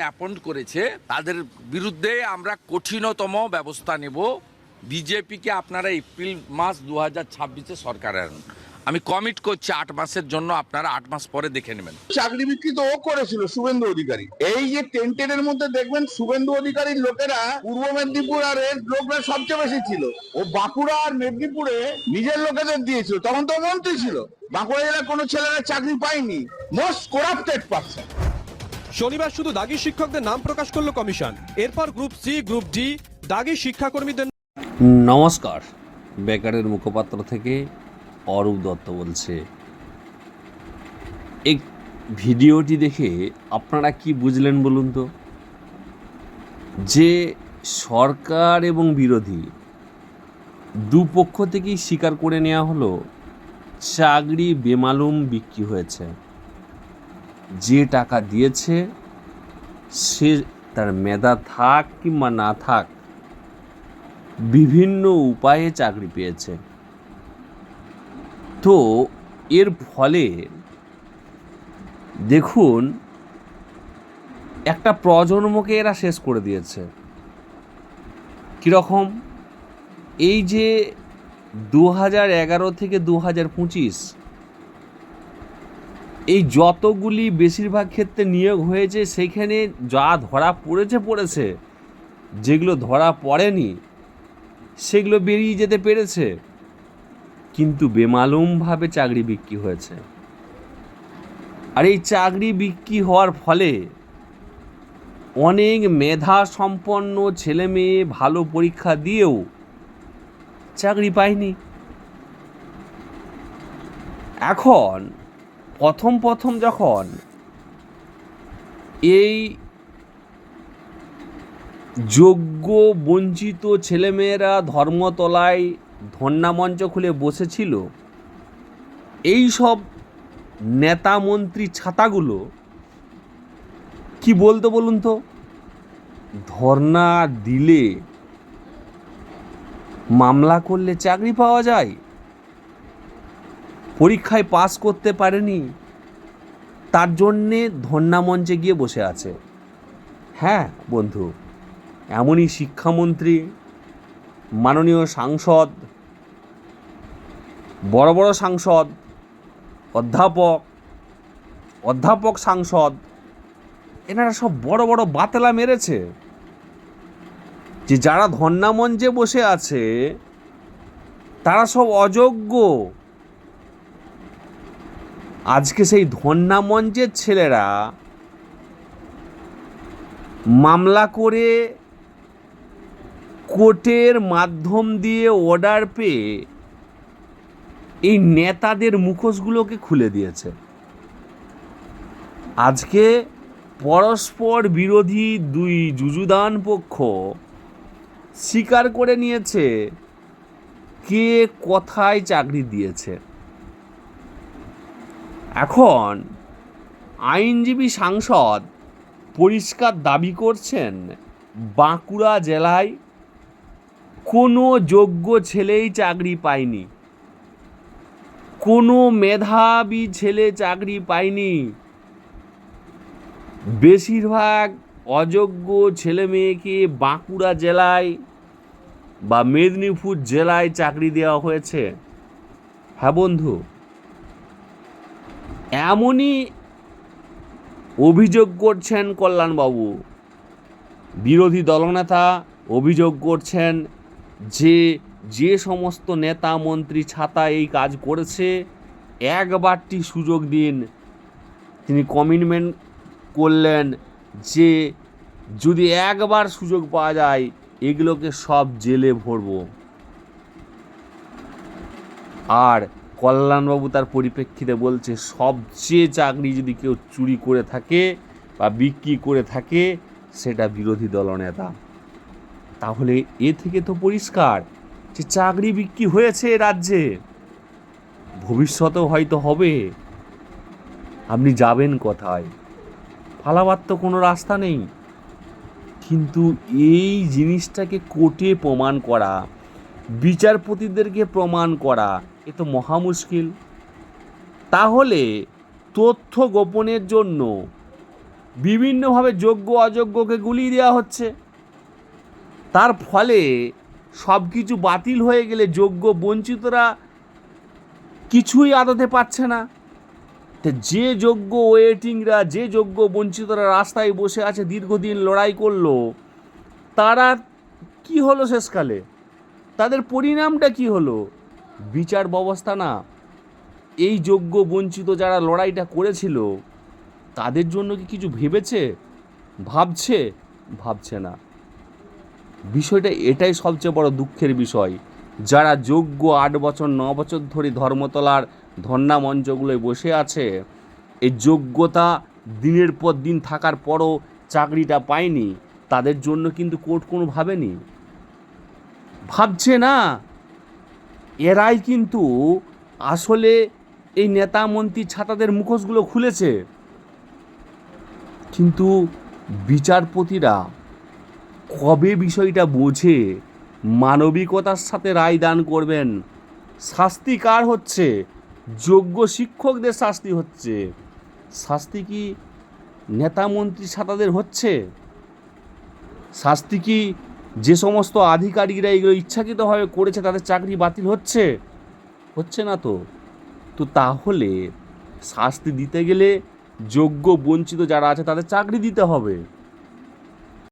Appoint করেছে, তাদের বিরুদ্ধে আমরা কঠিনতম ব্যবস্থা নেব। বিজেপিকে আপনারা এপ্রিল মাস দু হাজার ছাব্বিশে সরকারে আনুন। আমি কমিট করছি আট মাসের জন্য, আপনারা আট মাস পরে দেখে নেবেন। চাকরি বিক্রি তো ও করেছিল, শুভেন্দু অধিকারী। এই যে টেন্টের মধ্যে দেখবেন, শুভেন্দু অধিকারীর লোকেরা পূর্ব মেদিনীপুর আর এর লোকরা সবচেয়ে বেশি ছিল। ও বাঁকুড়া আর মেদিনীপুরে নিজের লোকেদের দিয়েছিল, তখন তো মন্ত্রী ছিল। বাঁকুড়া জেলার কোনো ছেলেরা চাকরি পায়নি। মোস্ট করাপ্টেড পার্সন শনিবার শুধু দাগি শিক্ষকদের নাম প্রকাশ করল কমিশন। এরপর গ্রুপ সি, গ্রুপ ডি, দাগি শিক্ষাকর্মীদের নমস্কার। বেকারের মুখপাত্র থেকে অরূপ দত্ত বলছে। এই ভিডিওটি দেখে আপনারা কি বুঝলেন বলুন তো? যে সরকার এবং বিরোধী দুপক্ষ থেকেই স্বীকার করে নেওয়া হলো, চাকরি বেমালুম বিক্রি হয়েছে। যে টাকা দিয়েছে, সে তার মেধা থাক কিংবা না থাক, বিভিন্ন উপায়ে চাকরি পেয়েছে। তো এর ফলে দেখুন, একটা প্রজন্মকে এরা শেষ করে দিয়েছে। কীরকম? এই যে দু হাজার এগারো থেকে দু হাজার পঁচিশ এই যতগুলি বেশিরভাগ ক্ষেত্রে নিয়োগ হয়েছে, সেখানে যা ধরা পড়েছে পড়েছে, যেগুলো ধরা পড়েনি, সেগুলো বেরিয়ে যেতে পেরেছে। কিন্তু বেমালুমভাবে চাকরি বিক্রি হয়েছে। আর এই চাকরি বিক্রি হওয়ার ফলে অনেক মেধা সম্পন্ন ছেলে মেয়ে ভালো পরীক্ষা দিয়েও চাকরি পায়নি। এখন প্রথম প্রথম যখন এই যোগ্য বঞ্চিত ছেলেমেয়েরা ধর্মতলায় ধন্যামঞ্চ খুলে বসেছিল, এই সব নেতা মন্ত্রী ছাতাগুলো কি বলতো বলুন তো? ধর্না দিলে মামলা করলে চাকরি পাওয়া যায়? পরীক্ষায় পাস করতে পারেনি, তার জন্যে ধন্যামঞ্চে গিয়ে বসে আছে। হ্যাঁ বন্ধু, এমনই শিক্ষামন্ত্রী, মাননীয় সাংসদ, বড় বড় সাংসদ, অধ্যাপক অধ্যাপক সাংসদ, এনারা সব বড় বড় বাতলা মেরেছে। যে যারা ধন্যামঞ্চে বসে আছে, তারা সব অযোগ্য। আজকে সেই ধন্যামঞ্চের ছেলেরা মামলা করে কোর্টের মাধ্যম দিয়ে অর্ডার পেয়ে এই নেতাদের মুখোশগুলোকে খুলে দিয়েছে। আজকে পরস্পর বিরোধী দুই যুযুদান পক্ষ স্বীকার করে নিয়েছে কে কোথায় চাকরি দিয়েছে। এখন আইনজীবী সাংসদ পরিষ্কার দাবি করছেন, বাঁকুড়া জেলায় কোনো যোগ্য ছেলেই চাকরি পায়নি। কোনো মেধাবী ছেলে চাকরি পায়নি। বেশিরভাগ অযোগ্য ছেলে মেয়েকে বাঁকুড়া জেলায় বা মেদিনীপুর জেলায় চাকরি দেওয়া হয়েছে। হ্যাঁ বন্ধু? এমনই অভিযোগ করছেন কল্যাণবাবু। বিরোধী দলনেতা অভিযোগ করছেন যে যে সমস্ত নেতা মন্ত্রী ছাতা এই কাজ করেছে একবারটি সুযোগ দিন। তিনি কমিটমেন্ট করলেন যে, যদি একবার সুযোগ পাওয়া যায়, এগুলোকে সব জেলে ভরব। আর কল্যাণবাবু তার পরিপ্রেক্ষিতে বলছে, সবচেয়ে চাকরি যদি কেউ চুরি করে থাকে বা বিক্রি করে থাকে, সেটা বিরোধী দলনেতা তাহলে এ থেকে তো পরিষ্কার যে চাকরি বিক্রি হয়েছে রাজ্যে। ভবিষ্যতেও হয়তো হবে। আপনি যাবেন কোথায়? ফালাবার তো কোনো রাস্তা নেই। কিন্তু এই জিনিসটাকে কোর্টে প্রমাণ করা, বিচারপতিদেরকে প্রমাণ করা এ তো মহা মুশকিল। তাহলে তথ্য গোপনের জন্য বিভিন্নভাবে যোগ্য অযোগ্যকে গুলিয়ে দেওয়া হচ্ছে। তার ফলে সব কিছু বাতিল হয়ে গেলে যোগ্য বঞ্চিতরা কিছুই আদতে পাচ্ছে না। যে যোগ্য ওয়েটিংরা, যে যোগ্য বঞ্চিতরা রাস্তায় বসে আছে, দীর্ঘদিন লড়াই করল, তারা কি হলো শেষকালে? তাদের পরিণামটা কি হলো? বিচার ব্যবস্থা না। এই যোগ্য, বঞ্চিত যারা লড়াইটা করেছিল, তাদের জন্য কি কিছু ভেবেছে? ভাবছে? ভাবছে না। বিষয়টা এটাই সবচেয়ে বড় দুঃখের বিষয়। যারা যোগ্য আট বছর, ন বছর ধরে ধর্মতলার ধর্ণা মঞ্চগুলোয় বসে আছে, এই যোগ্যতা দিনের পর দিন থাকার পরও চাকরিটা পায়নি, তাদের জন্য কিন্তু কোর্ট কোনো ভাবেনি ভাবছে না? এরাই কিন্তু আসলে এই নেতা মন্ত্রী ছাতাদের মুখোশগুলো খুলেছে। কিন্তু বিচারপতিরা কবে বিষয়টা বোঝে, মানবিকতার সাথে রায় দান করবেন, শাস্তি কার হচ্ছে, যোগ্য শিক্ষকদের শাস্তি হচ্ছে, শাস্তি কি নেতা মন্ত্রী ছাতাদের হচ্ছে? শাস্তি কি যে সমস্ত আধিকারিকরা এগুলো ইচ্ছাকৃতভাবে করেছে, তাদের চাকরি বাতিল হচ্ছে? হচ্ছে না তো। তো তাহলে শাস্তি দিতে গেলে যোগ্য, বঞ্চিত যারা আছে, তাদের চাকরি দিতে হবে।